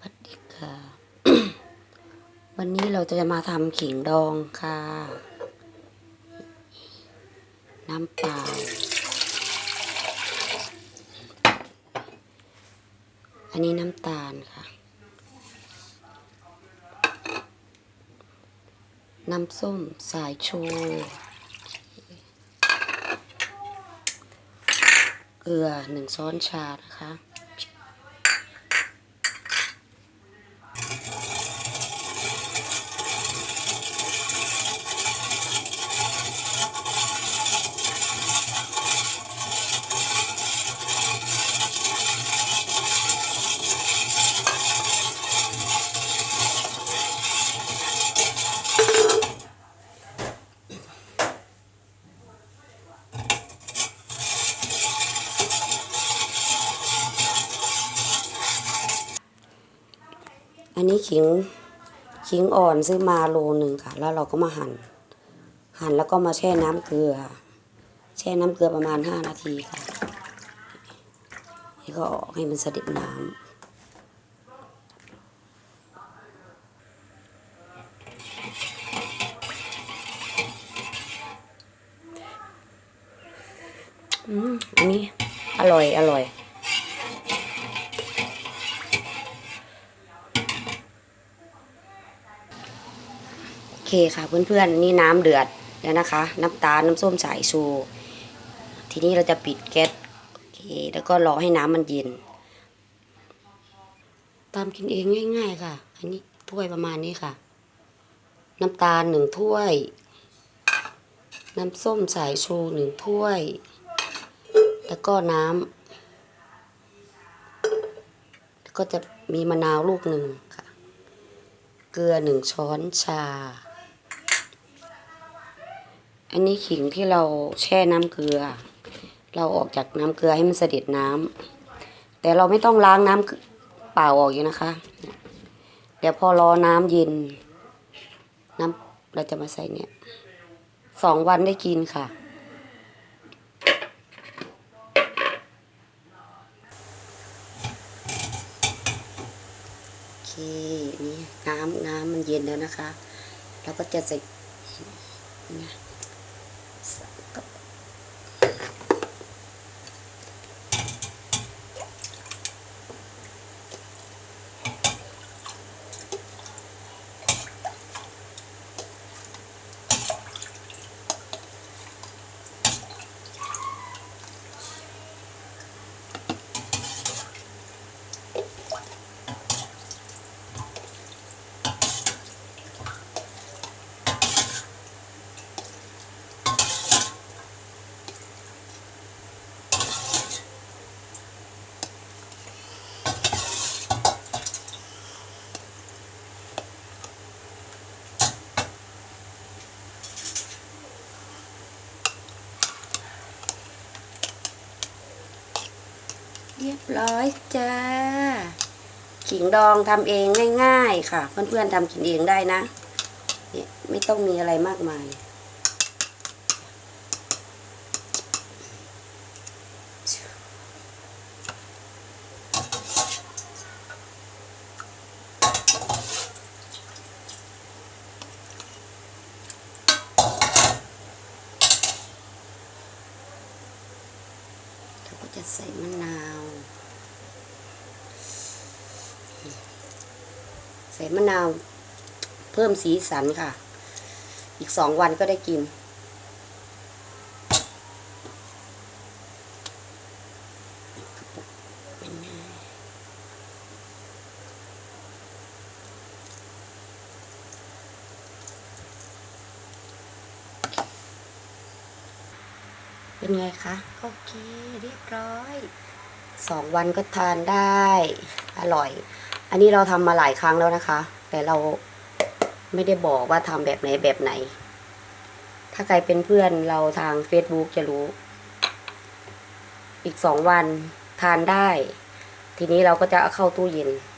สวัสดีค่ะ วันนี้เราจะมาทำขิงดองค่ะ น้ำเปล่า อันนี้น้ำตาลค่ะ น้ำส้มสายชูเกลือหนึ่งช้อนชานะคะ อันนี้ขิงขิงอ่อนซื้อมาโลหนึ่งค่ะ แล้วเราก็มาหั่นหั่นแล้วก็มาแช่น้ำเกลือแช่น้ำเกลือประมาณห้านาทีค่ะแล้วก็ออกให้มันสะเด็จน้ำอืมอันนี้อร่อยอร่อย เคค่ะเพื่อนๆนี่น้ำเดือดแล้วนะคะ น้ำตาลน้ำส้มสายชู ทีนี้เราจะปิดแก๊สโอเคแล้วก็รอให้น้ำมันเย็น ตามกินเองง่าย ๆ ค่ะ อันนี้ถ้วยประมาณนี้ค่ะ น้ำตาลหนึ่งถ้วย น้ำส้มสายชูหนึ่งถ้วย แล้วก็น้ำแล้วก็จะมีมะนาวลูกหนึ่งค่ะ เกลือหนึ่งช้อนชา อันนี้ขิงที่เราแช่น้ำเกลือ เราออกจากน้ำเกลือให้มันเสด็จน้ำแต่เราไม่ต้องล้างน้ำเปล่าออกอยู่นะคะ เดี๋ยวพอรอน้ำเย็น น้ำเราจะมาใส่เนี่ยสองวันได้กินค่ะ โอเค นี่น้ำน้ำมันเย็นแล้วนะคะ เราก็จะใส่ เรียบร้อยจ้า ขิงดองทำเองง่ายๆค่ะ เพื่อนๆทำกินเองได้นะ เนี่ยไม่ต้องมีอะไรมากมาย จะใส่มะนาว ใส่มะนาว เพิ่มสีสันค่ะ อีกสองวันก็ได้กิน เป็นไงคะ โอเค เรียบร้อยสองวันก็ทานได้ อร่อย อันนี้เราทำมาหลายครั้งแล้วนะคะ แต่เราไม่ได้บอกว่าทำแบบไหนแบบไหน ถ้าใครเป็นเพื่อนเราทาง Facebook จะรู้ อีกสองวันทานได้ ทีนี้เราก็จะเอาเข้าตู้เย็นเ